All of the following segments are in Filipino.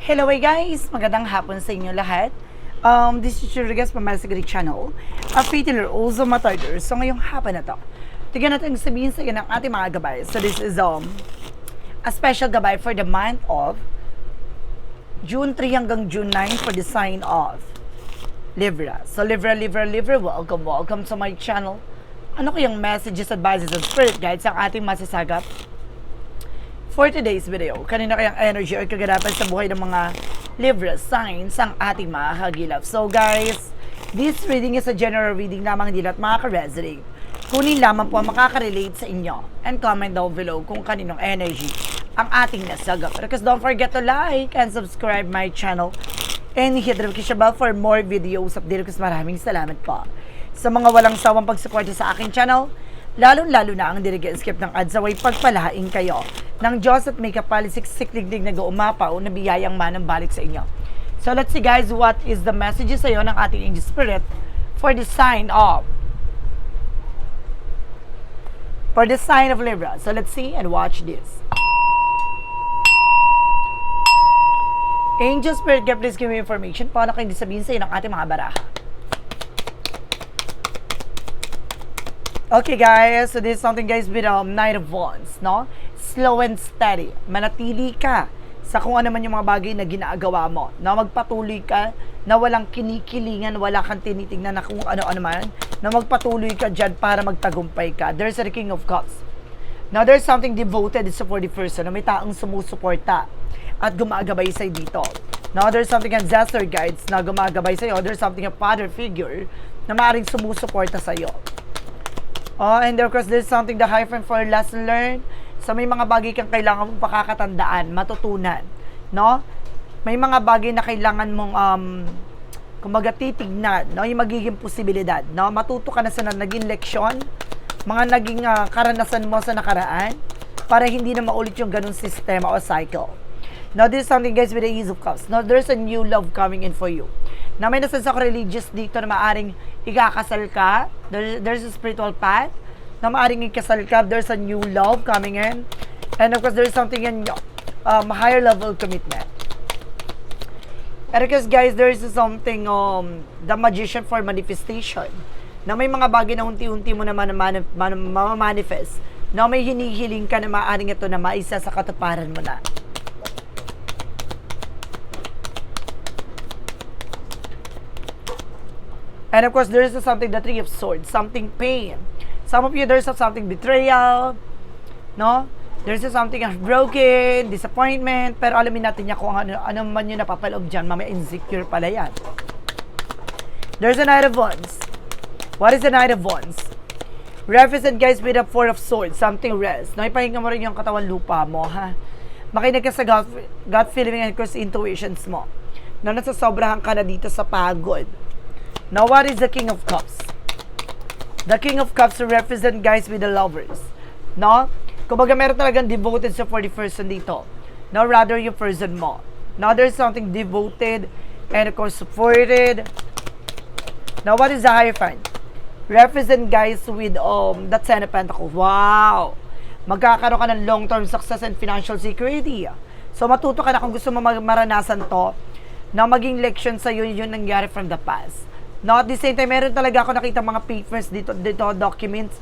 Hello hey guys! Magandang hapon sa inyo lahat. Um, this is Rodriguez from Greek Channel. A fatal also matarder. So ngayong hapon na to, tignan natin sabihin sa inyo ng ating mga gabay. So this is um, a special gabay for the month of June 3 hanggang June 9 for the sign of Libra. So Libra, Libra, Libra, welcome, welcome to my channel. Ano kayang messages, advices, and spirit guides ang ating masasagap for today's video, kanina kayang energy or kaganapan sa buhay ng mga Libra signs ang ating mga kagilap. So guys, this reading is a general reading lamang din at makaka-resonate. Kunin lamang po ang makaka-relate sa inyo and comment down below kung kaninong energy ang ating nasagap. Because don't forget to like and subscribe my channel and hit the notification bell for more videos update kasi maraming salamat po sa mga walang sawang pagsuporta sa aking channel Lalo-lalo na ang dirige skip ng ads away pagpalain kayo ng Diyos at may kapalisik-sikliglig na gaumapaw na biyayang manang balik sa inyo. So let's see guys, what is the message sa iyo ng ating angel spirit for the sign of for the sign of Libra. So let's see and watch this. Angel Spirit, please give me information paano kayo sabihin sa iyo ng ating mga baraha. Okay guys, so this is something guys with um, Knight of Wands, no? Slow and steady. Manatili ka sa kung ano man yung mga bagay na ginagawa mo. Na magpatuloy ka na walang kinikilingan, wala kang tinitingnan na kung ano-ano man. Na magpatuloy ka dyan para magtagumpay ka. There's a King of Cups. Now, there's something devoted sa for the person na may taong sumusuporta at gumagabay sa'yo dito. Now, there's something ancestor guides na gumagabay sa'yo. There's something a father figure na maaaring sumusuporta sa'yo. Oh, and of course, there's something the hyphen for lesson learned. So, may mga bagay kang kailangan mong pakakatandaan, matutunan. No? May mga bagay na kailangan mong, um, kumbaga, titignan, no? Yung magiging posibilidad, no? Matuto ka na sa na- naging leksyon, mga naging ah, karanasan mo sa nakaraan, para hindi na maulit yung ganun sistema o cycle. Now, this is something, guys, with the Ease of Cups. Now, there's a new love coming in for you. Na may nasansa ko religious dito na maaring ikakasal ka. There, there's a spiritual path na maaring ikasal ka. There's a new love coming in. And of course, there's something in um, higher level commitment. And because guys, there is something, um, the magician for manifestation. Na may mga bagay na unti-unti mo naman na manifest. Na may hinihiling ka na maaaring ito na maisa sa katuparan mo na. And of course, there is something, the Three of Swords, something pain. Some of you, there's something betrayal, no? There's something of broken, disappointment, pero alamin natin niya kung ano, ano man yung napapaloob dyan, mamaya insecure pala yan. There's a Knight of Wands. What is the Knight of Wands? Represent guys with a Four of Swords, something rest. No, ipahinga mo rin yung katawan lupa mo, ha? Makinig ka sa gut, gut feeling and course intuitions mo. Na nasasobrahan ka na dito sa pagod. Now, what is the King of Cups? The King of Cups represent guys with the lovers. No? Kumbaga meron talagang devoted sa 40 person dito. No, rather yung person mo. Now, there's something devoted and of course supported. Now, what is the Hierophant? Represent guys with um, the Ten of Pentacles. Wow! Magkakaroon ka ng long-term success and financial security. So, matuto ka na kung gusto mo maranasan to na maging leksyon sa iyo yun nangyari from the past. Now, at the same time, meron talaga ako nakita mga papers dito, dito, documents.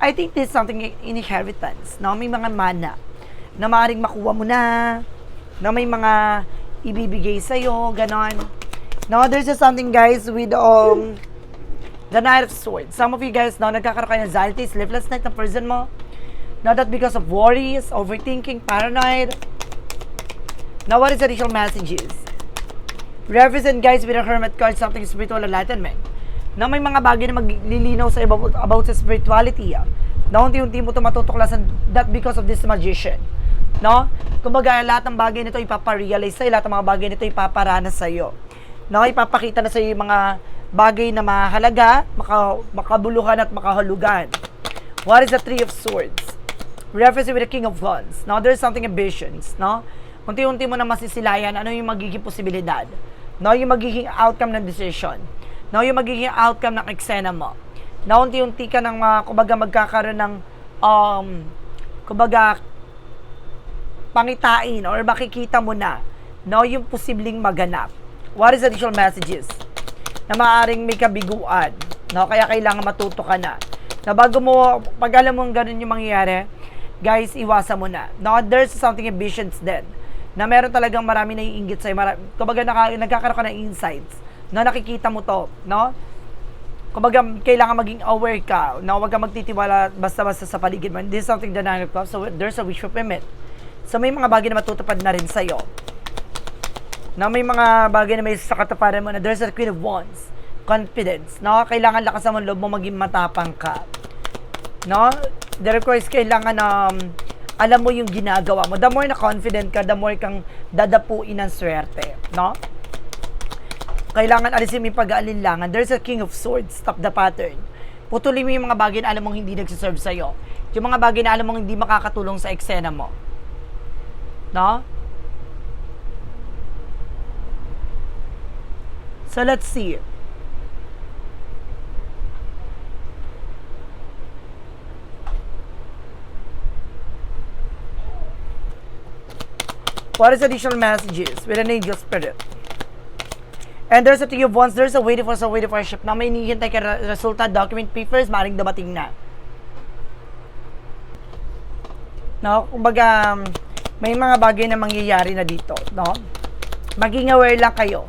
I think this is something inheritance. No? May mga mana na maaaring makuha mo na, na may mga ibibigay sa'yo, ganon. No, there's just something, guys, with um, the Knight of Swords. Some of you guys, no, nagkakaroon kayo ng anxiety, sleepless night ng person mo. Now that because of worries, overthinking, paranoid. Now, what is the additional messages? Represent guys with a hermit card, something spiritual enlightenment. Na may mga bagay na maglilinaw sa about, about sa spirituality. Ah. Na unti-unti mo ito matutuklasan that because of this magician. No? Kumbaga, lahat ng bagay nito ipaparealize sa'yo, lahat ng mga bagay nito ipaparanas sa'yo. No? Ipapakita na sa'yo yung mga bagay na mahalaga, maka, makabuluhan at makahulugan. What is the Three of Swords? Reference with the King of Wands. Now, there's something ambitions, no? Unti-unti mo na masisilayan ano yung magiging posibilidad. No, yung magiging outcome ng decision. No, yung magiging outcome ng eksena mo. Na unti-unti ka nang uh, kumbaga magkakaroon ng um, kumbaga pangitain or makikita mo na no, yung posibleng maganap. What is additional messages? Na maaaring may kabiguan, no, kaya kailangan matuto ka na. Na bago mo, pag alam mo ganun yung mangyayari, guys, iwasan mo na. No, there's something ambitions din. Na meron talagang marami naiingit sa'yo. Marami, kumbaga naka, nagkakaroon ka ng insights. No, nakikita mo to, no? kumbaga, kailangan maging aware ka na huwag kang magtitiwala basta-basta sa paligid mo. This is something that I of So, there's a wish fulfillment. So, may mga bagay na matutupad na rin sa'yo. Na may mga bagay na may sa katuparan mo na there's a queen of wands. Confidence. No? Kailangan lakasan mo loob mo maging matapang ka. No? The request kailangan um, alam mo yung ginagawa mo. The more na confident ka, the more kang dadapuin ng swerte. No? kailangan alisin mo yung pag-aalinlangan. There's a king of swords. Stop the pattern. Putulin mo yung mga bagay na alam mong hindi nagsiserve sa'yo. Yung mga bagay na alam mong hindi makakatulong sa eksena mo. No? So let's see. What is additional messages with an angel spirit? And there's a thing of once there's a waiting for a waiting for ship na may hinihintay ka re- resulta, document papers, maring dumating na. No? Kumbaga, may mga bagay na mangyayari na dito, no? Maging aware lang kayo.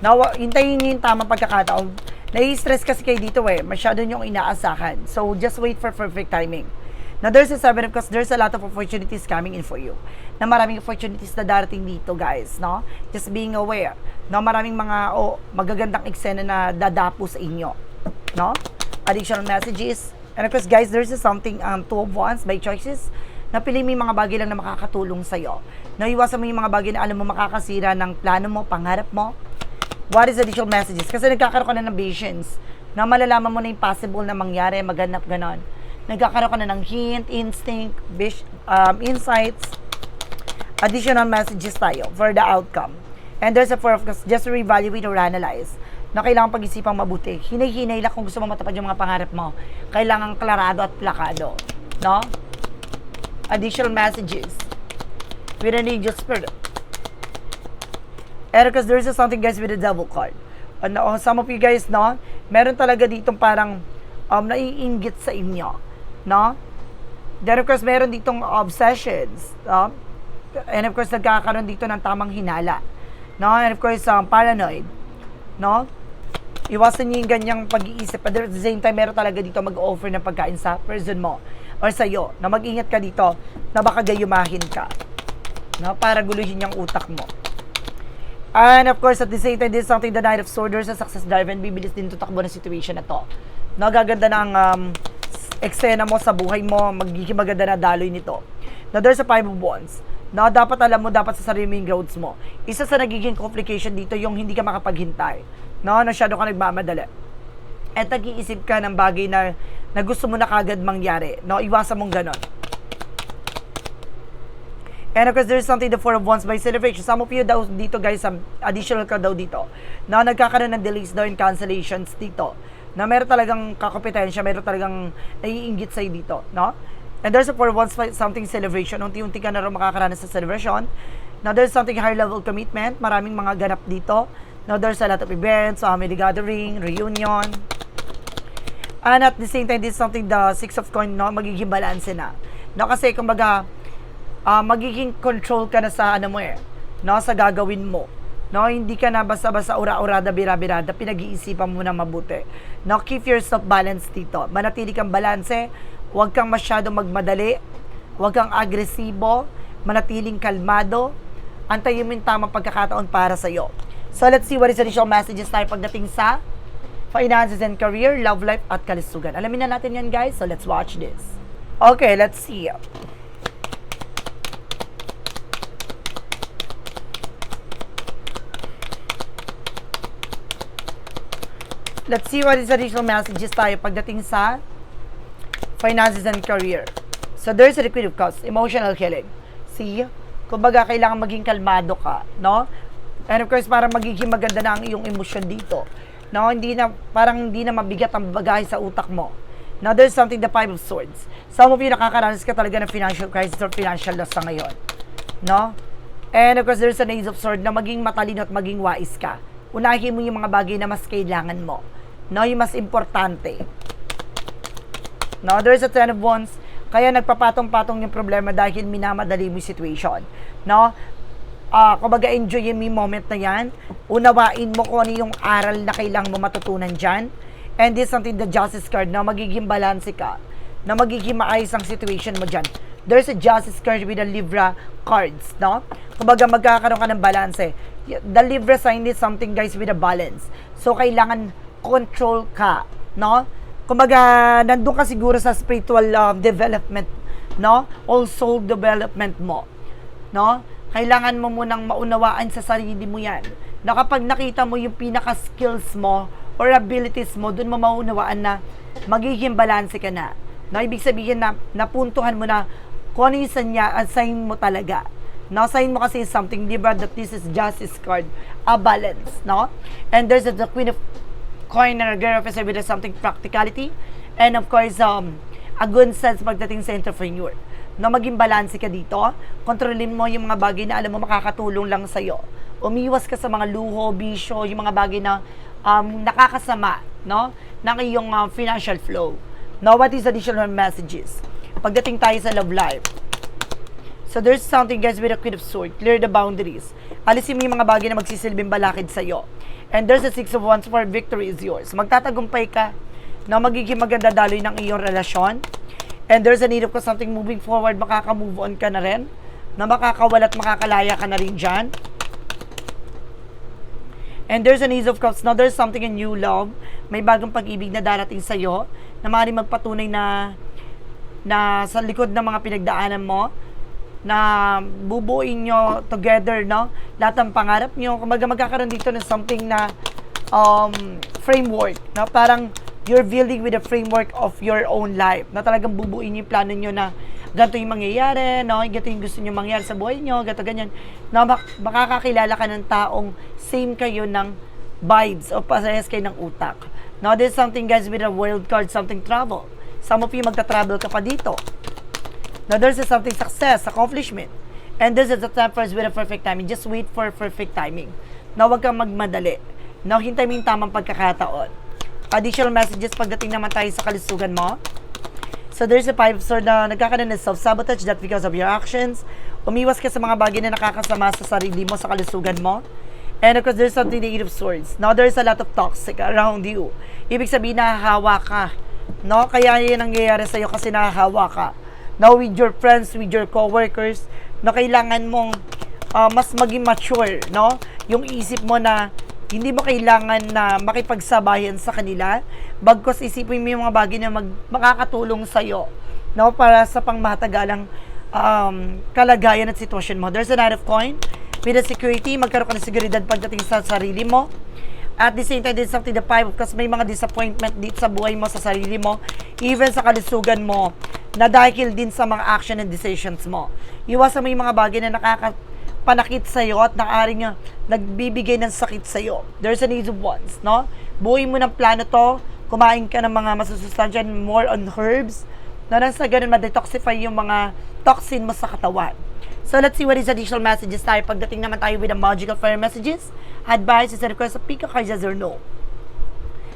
No? Hintayin niyo yung tamang pagkakataon. Nai-stress kasi kayo dito eh. Masyado niyong inaasahan. So, just wait for perfect timing. Now, there's a seven because there's a lot of opportunities coming in for you. Na maraming opportunities na darating dito, guys, no? Just being aware. No, maraming mga oh, magagandang eksena na dadapo sa inyo, no? Additional messages. And of course, guys, there's a something um, two of wands by choices na pili mo yung mga bagay lang na makakatulong sa'yo. Na iwasan mo yung mga bagay na alam mo makakasira ng plano mo, pangarap mo. What is additional messages? Kasi nagkakaroon ka na ng visions na malalaman mo na yung possible na mangyari, maganap ganon nagkakaroon ka na ng hint, instinct, vis- um, insights, additional messages tayo for the outcome. And there's a four of just reevaluate or analyze na kailangan pag-isipang mabuti. Hinay-hinay lang kung gusto mo matapad yung mga pangarap mo. Kailangan klarado at plakado. No? Additional messages with an angel spirit. And because there's something guys with the devil card. Ano, some of you guys, no? Meron talaga ditong parang um, naiinggit sa inyo no? Then of course, meron ditong obsessions, no? And of course, nagkakaroon dito ng tamang hinala, no? And of course, um, paranoid, no? Iwasan niyo yung ganyang pag-iisip. But at the same time, meron talaga dito mag-offer ng pagkain sa person mo or sa'yo, na mag-ingat ka dito na baka gayumahin ka, no? Para guluhin yung utak mo. And of course, at the same time, this is something the Knight of Swords, there's a success drive and bibilis din tutakbo ng situation na to. No, gaganda ng um, eksena mo sa buhay mo, magiging maganda na daloy nito. Now, there's a five of wands. Na dapat alam mo, dapat sa sariling growths mo. Isa sa nagiging complication dito, yung hindi ka makapaghintay. No, nasyado ka nagmamadali. At nag-iisip ka ng bagay na, na gusto mo na kagad mangyari. No, iwasan mong ganon. And of course, there's something the Four of Wands by celebration. Some of you daw dito guys, some additional ka daw dito, na nagkakaroon ng delays daw and cancellations dito na meron talagang kakompetensya, meron talagang naiinggit sa'yo dito, no? And there's a for once something celebration, unti-unti ka na rin makakaranas sa celebration. Now, there's something high level commitment, maraming mga ganap dito. Now, there's a lot of events, family gathering, reunion. And at the same time, this is something the six of coin, no, magiging balance na. No, kasi kumbaga, uh, magiging control ka na sa ano mo eh, no, sa gagawin mo. No, hindi ka na basta-basta ura-urada, bira-birada, pinag-iisipan mo na mabuti. No, keep yourself balanced dito. Manatili kang balanse, huwag kang masyado magmadali, huwag kang agresibo, manatiling kalmado, antayin mo yung tamang pagkakataon para sa'yo. So, let's see what is additional messages tayo pagdating sa finances and career, love life, at kalusugan. Alamin na natin yan, guys. So, let's watch this. Okay, let's see. Let's see what is additional messages tayo pagdating sa finances and career. So, there's a liquid of cost, emotional healing. See? Kumbaga, kailangan maging kalmado ka, no? And of course, para magiging maganda na ang iyong emosyon dito. No, hindi na, parang hindi na mabigat ang bagay sa utak mo. Now, there's something, the Five of Swords. Some of you nakakaranas ka talaga ng financial crisis or financial loss sa ngayon. No? And of course, there's an Ace of Sword na maging matalino at maging wais ka. Unahin mo yung mga bagay na mas kailangan mo. No, yung mas importante. No, there's a Ten of Wands. Kaya nagpapatong-patong yung problema dahil minamadali mo yung situation. No? Ah, kumbaga enjoy mo yung moment na yan. Unawain mo kung ano yung aral na kailangan mo matutunan dyan. And this is something the justice card na magiging balance ka. Na magiging maayos ang situation mo dyan. There's a justice card with the Libra cards, no? Kumbaga magkakaroon ka ng balance. The Libra sign is something guys with a balance. So kailangan control ka, no? Kumbaga nandun ka siguro sa spiritual um, development, no? All soul development mo, no? Kailangan mo munang maunawaan sa sarili mo yan. Na kapag nakita mo yung pinaka-skills mo or abilities mo, dun mo maunawaan na magiging balanse ka na. No, ibig sabihin na napuntuhan mo na kung ano yung sanya, assign mo talaga. No, sign mo kasi something, di ba, that this is justice card, a balance, no? And there's the Queen of Coin na nag-represent with something practicality, and of course, um, a good sense pagdating sa entrepreneur. No, maging balanse ka dito, kontrolin mo yung mga bagay na alam mo makakatulong lang sa'yo. Umiwas ka sa mga luho, bisyo, yung mga bagay na um, nakakasama, no? ng iyong uh, financial flow. Now, what is additional messages? Pagdating tayo sa love life, So there's something guys with a queen of sword. Clear the boundaries. Alisin mo yung mga bagay na magsisilbing balakid sa'yo. And there's a six of wands for victory is yours. Magtatagumpay ka na magiging maganda daloy ng iyong relasyon. And there's a need of something moving forward. Makaka-move on ka na rin. Na makakawala at makakalaya ka na rin dyan. And there's an ease of cups. Now, there's something in new love. May bagong pag-ibig na darating sa'yo na maaaring magpatunay na na sa likod ng mga pinagdaanan mo na bubuin nyo together, no? Lahat ng pangarap nyo. Kumbaga magkakaroon dito ng something na um, framework, no? Parang you're building with a framework of your own life. Na talagang bubuin yung plano nyo na ganito yung mangyayari, no? Ganito yung gusto nyo mangyari sa buhay nyo, ganito ganyan. Na mak- makakakilala ka ng taong same kayo ng vibes o parehas kayo ng utak. Now, this is something guys with a world card, something travel. Some of you magta-travel ka pa dito. Now, there's a something success, accomplishment. And this is the time first with a perfect timing. Just wait for perfect timing. Now, huwag kang magmadali. Now, hintay mo yung tamang pagkakataon. Additional messages pagdating naman tayo sa kalusugan mo. So, there's a five sword na nagkakaroon ng self-sabotage that because of your actions. Umiwas ka sa mga bagay na nakakasama sa sarili mo, sa kalusugan mo. And of course, there's something the eight of swords. Now, there's a lot of toxic around you. Ibig sabihin, nahahawa ka. No? Kaya yan ang nangyayari sa'yo kasi nahahawa ka. Now, with your friends, with your coworkers, na kailangan mong ah, mas maging mature, no? Yung isip mo na hindi mo kailangan na makipagsabayan sa kanila, bagkos isipin mo yung mga bagay na mag, makakatulong sa'yo, no? Para sa pangmatagalang um, kalagayan at sitwasyon mo. There's a knight of coin. With the security, magkaroon ka ng seguridad pagdating sa sarili mo. At the same time, there's something the five because may mga disappointment dito sa buhay mo, sa sarili mo, even sa kalusugan mo, na dahil din sa mga action and decisions mo. Iwasan mo yung mga bagay na nakakapanakit sa'yo at nakaaring nga nagbibigay ng sakit sa'yo. There's a need of ones, no? Buhay mo ng plano to, kumain ka ng mga masusustansya, more on herbs, na nang sa ganun ma-detoxify yung mga toxin mo sa katawan. So let's see what is additional messages tayo pagdating naman tayo with the magical fire messages, advices, and requests of pick a card yes or no.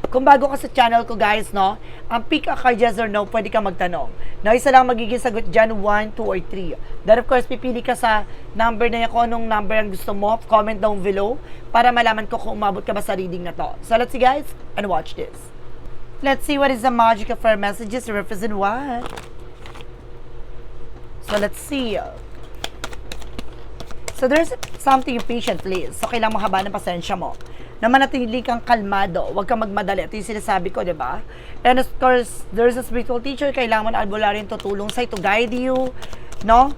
Kung bago ka sa channel ko guys, no, ang pick a card yes or no, pwede ka magtanong. No, isa lang magiging sagot dyan, 1, 2, or 3. Then of course, pipili ka sa number na yan, kung anong number ang gusto mo, comment down below, para malaman ko kung umabot ka ba sa reading na to. So let's see guys, and watch this. Let's see what is the magical fire messages represent what. So let's see. So there's something patient please. So kailangan mo haba ng pasensya mo. Na manatili kang kalmado, huwag kang magmadali. Ito yung sinasabi ko, di ba? And of course, there's a spiritual teacher, kailangan mo na albularyo tutulong sa'yo to guide you, no?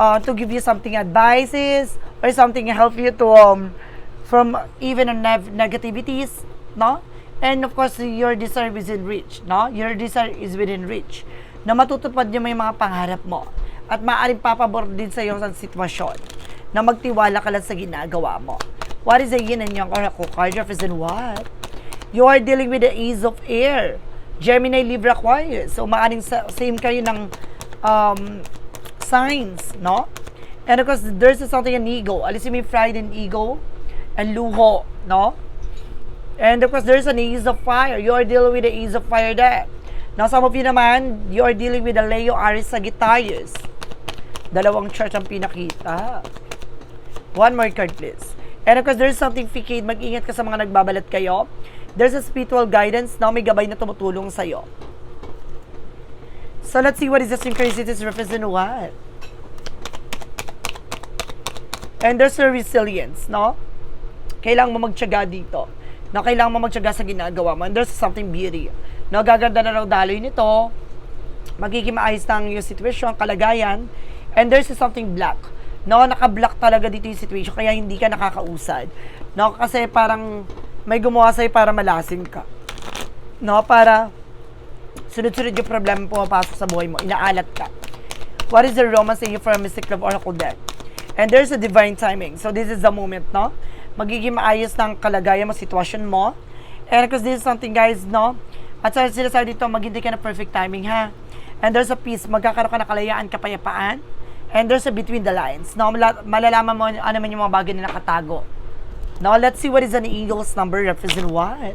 Uh, to give you something advices, or something help you to, um, from even on nev- negativities, no? And of course, your desire is in reach, no? Your desire is within reach. Na matutupad niyo may mga pangarap mo. At maaaring papabor din sa iyo sa sitwasyon na magtiwala ka lang sa ginagawa mo. What is the yin and yang or card represent what? You are dealing with the ease of air. Gemini, Libra, Aquarius. So, maaaring sa, same kayo ng um, signs, no? And of course, there's something an ego. Alisin mo yung pride and ego and luho, no? And of course, there's an Ace of Fire. You are dealing with the Ace of Fire there. Now, some of you naman, you are dealing with the Leo Aries Sagittarius. Dalawang church ang pinakita. One more card, please. And of course, there's something facade. Mag-ingat ka sa mga nagbabalat kayo. There's a spiritual guidance na may gabay na tumutulong sa'yo. So, let's see what is the synchronicities represent what. And there's a resilience, no? Kailangan mo magtyaga dito. No, kailangan mo magtyaga sa ginagawa mo. And there's something beauty. No, gaganda na raw daloy nito. Magiging maayos ng yung situation, kalagayan. And there's something black. No, naka-black talaga dito yung situation, kaya hindi ka nakakausad. No, kasi parang may gumawa sa'yo para malasing ka. No, para sunod-sunod yung problema pumapasok sa buhay mo, inaalat ka. What is the romance in you a Mystic Love Oracle deck? And there's a divine timing. So this is the moment, no? Magiging maayos ng kalagayan mo, sitwasyon mo. And because this is something, guys, no? At sa sinasabi dito, maghintay ka na perfect timing, ha? And there's a peace, magkakaroon ka ng kalayaan, kapayapaan. And there's a between the lines. No, Mala- malalaman mo ano man yung mga bagay na nakatago. Now, let's see what is an eagle's number represent what?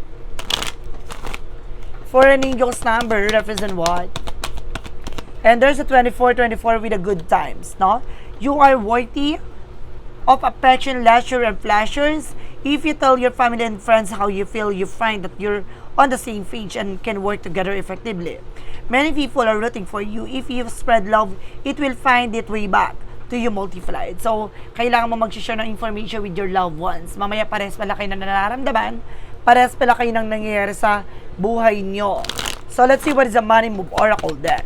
For an eagle's number represent what? And there's a 24-24 with the good times, no? You are worthy of affection, leisure, and pleasures. If you tell your family and friends how you feel, you find that you're on the same page and can work together effectively. Many people are rooting for you. If you spread love, it will find its way back to you multiplied. So, kailangan mo mag-share ng information with your loved ones. Mamaya pares pala kayo na nararamdaman, pares pala kayo nang nangyayari sa buhay nyo. So, let's see what is the money move oracle deck.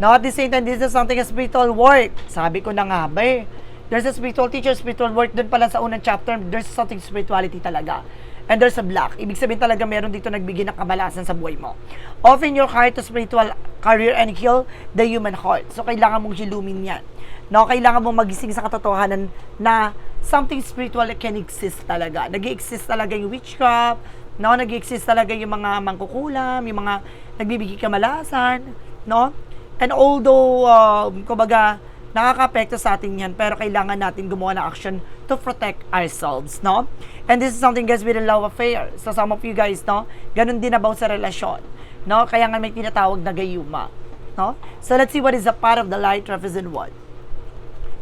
Now, at the same time, this is something spiritual work. Sabi ko na nga ba eh. There's a spiritual teacher, spiritual work. Doon pala sa unang chapter, there's something spirituality talaga. And there's a black. Ibig sabihin talaga meron dito nagbigay ng kabalasan sa buhay mo. Open your heart to spiritual career and heal the human heart. So, kailangan mong hilumin yan. No, kailangan mong magising sa katotohanan na something spiritual can exist talaga. nag exist talaga yung witchcraft, no, nag exist talaga yung mga mangkukulam, yung mga nagbibigay kamalasan, no? And although, um, kumbaga, nakaka-apekto sa atin yan, pero kailangan natin gumawa ng action to protect ourselves, no? And this is something, guys, with a love affair. So, some of you guys, no? Ganun din about sa relasyon, no? Kaya nga may tinatawag na gayuma, no? So, let's see what is the part of the light represent what?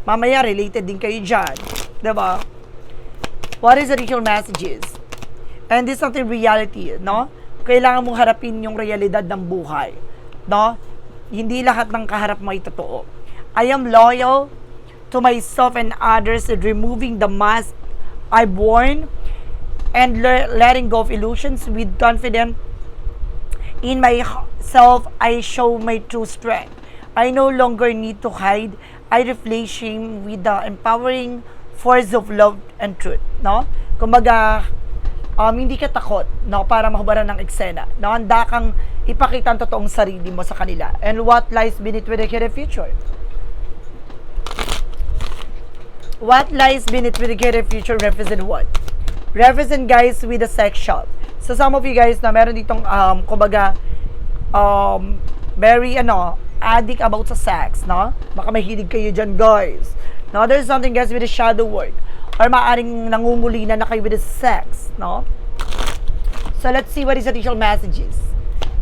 Mamaya, related din kayo dyan, di ba? What is the ritual messages? And this is something reality, no? Kailangan mong harapin yung realidad ng buhay, no? Hindi lahat ng kaharap mo ay totoo. I am loyal to myself and others removing the mask I've worn and le- letting go of illusions with confidence in myself I show my true strength. I no longer need to hide. I replace shame with the empowering force of love and truth. No? Kumbaga, um, hindi ka takot no, para mahubaran ng eksena. No? Handa kang ipakita ang totoong sarili mo sa kanila. And what lies beneath with the future? What lies beneath with hidden future represent what? Represent guys with the sex shop. So some of you guys na meron ditong um kumbaga um very ano addict about sa sex, no? Baka mahilig kayo dyan, guys. No, there's something guys with the shadow work or maaring nangungulina na kayo with the sex, no? So let's see what is the additional messages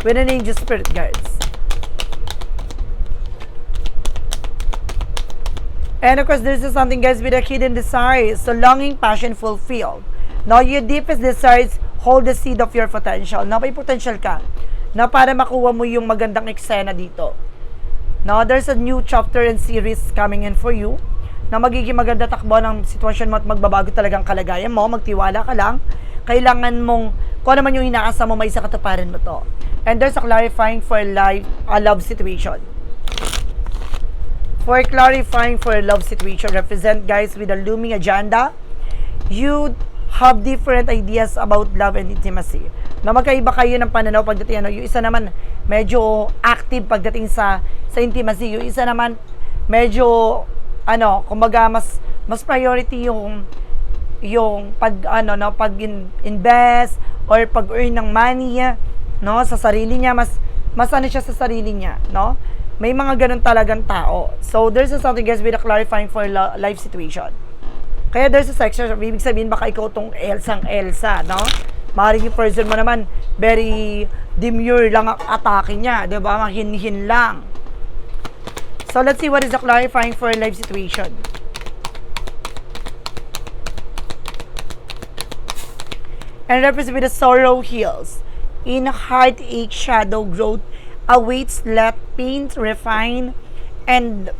with an angel spirit, guys. And of course, this is something, guys, with a hidden desires. So, longing, passion, fulfilled. Now, your deepest desires hold the seed of your potential. Now, may potential ka na para makuha mo yung magandang eksena dito. Now, there's a new chapter and series coming in for you na magiging maganda takbo ng sitwasyon mo at magbabago talagang kalagayan mo. Magtiwala ka lang. Kailangan mong, kung ano man yung inaasa mo, may isa katuparan mo to. And there's a clarifying for life, a love situation for clarifying for love situation represent guys with a looming agenda. You have different ideas about love and intimacy. Na magkaiba kayo ng pananaw pagdating ano yung isa naman medyo active pagdating sa sa intimacy yung isa naman medyo ano kumbaga mas mas priority yung yung pag ano no pag in, invest or pag earn ng money no sa sarili niya mas mas ano siya sa sarili niya no May mga ganun talagang tao. So, there's a something guys with a clarifying for life situation. Kaya there's a section, ibig sabihin baka ikaw tong Elsang Elsa, no? Maaaring yung person mo naman, very demure lang ang atake niya, di ba? Mahinhin lang. So, let's see what is the clarifying for life situation. And represent with the sorrow heals. In heartache, shadow growth awaits. Let pain refine and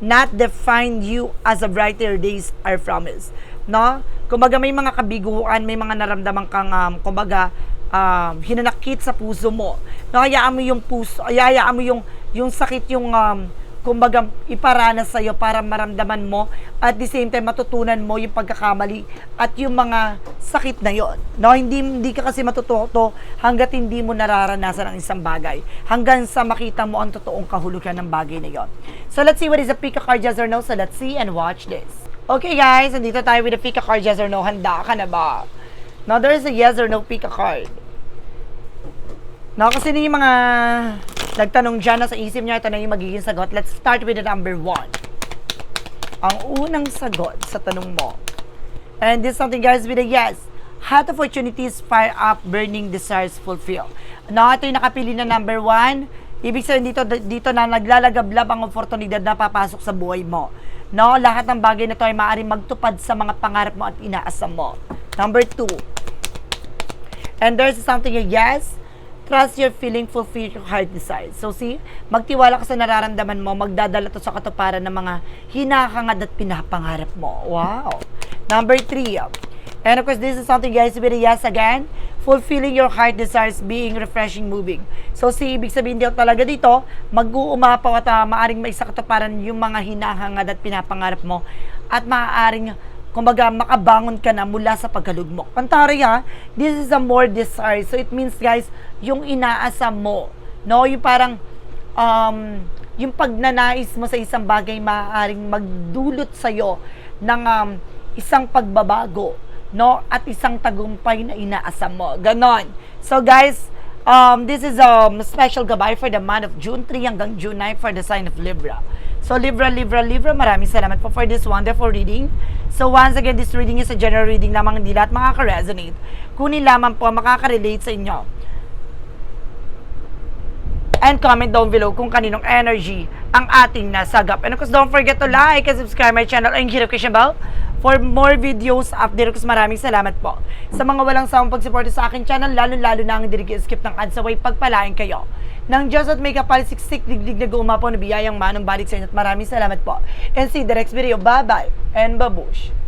not define you as a brighter days are promised. No? Kumbaga may mga kabiguan, may mga naramdaman kang um, kumbaga um, hinanakit sa puso mo. No, hayaan mo yung puso, hayaan mo yung yung sakit yung um, kumbaga iparana sa iyo para maramdaman mo at the same time matutunan mo yung pagkakamali at yung mga sakit na yon. No, hindi hindi ka kasi matututo hangga't hindi mo nararanasan ang isang bagay. Hanggang sa makita mo ang totoong kahulugan ng bagay na yon. So let's see what is the pick a card yes or no. So let's see and watch this. Okay guys, nandito tayo with the pick a card yes or no. Handa ka na ba? Now there is a yes or no pick a card. No, kasi yung mga nagtanong dyan na sa isip niya, ito na yung magiging sagot. Let's start with the number one. Ang unang sagot sa tanong mo. And this is something guys with a yes. Hot opportunities fire up, burning desires fulfill. No, ito yung nakapili na number one. Ibig sabihin dito, dito na naglalagablab ang oportunidad na papasok sa buhay mo. No, lahat ng bagay na to ay maaaring magtupad sa mga pangarap mo at inaasam mo. Number two. And there's something a yes. Trust your feeling, fulfill your heart desires. So see, magtiwala ka sa nararamdaman mo, magdadala to sa katuparan ng mga hinahangad at pinapangarap mo. Wow. Number three. And of course, this is something guys with a yes again. Fulfilling your heart desires, being refreshing, moving. So see, ibig sabihin dito talaga dito, mag-uumapaw at uh, maaring may sa katuparan yung mga hinahangad at pinapangarap mo at maaaring kumbaga makabangon ka na mula sa pagkalugmok. Pantari ha, this is a more desire. So it means guys, yung inaasam mo, no, yung parang um, yung pagnanais mo sa isang bagay maaaring magdulot sa iyo ng um, isang pagbabago, no, at isang tagumpay na inaasam mo. Ganon. So guys, um, this is a um, special gabay for the month of June 3 hanggang June 9 for the sign of Libra. So Libra, Libra, Libra, maraming salamat po for this wonderful reading. So once again, this reading is a general reading lamang, hindi lahat makaka-resonate. Kunin lamang po makaka-relate sa inyo. And comment down below kung kaninong energy ang ating nasagap. And of course, don't forget to like and subscribe my channel and hit notification bell for more videos update. Course, maraming salamat po. Sa mga walang sawang pagsuporta sa aking channel, lalo-lalo na ang hindi skip ng ads away, pagpalain kayo ng Diyos at may kapalisiksik, digdig na gumapo na biyayang manong balik sa inyo at maraming salamat po. And see the next video. Bye-bye and babush.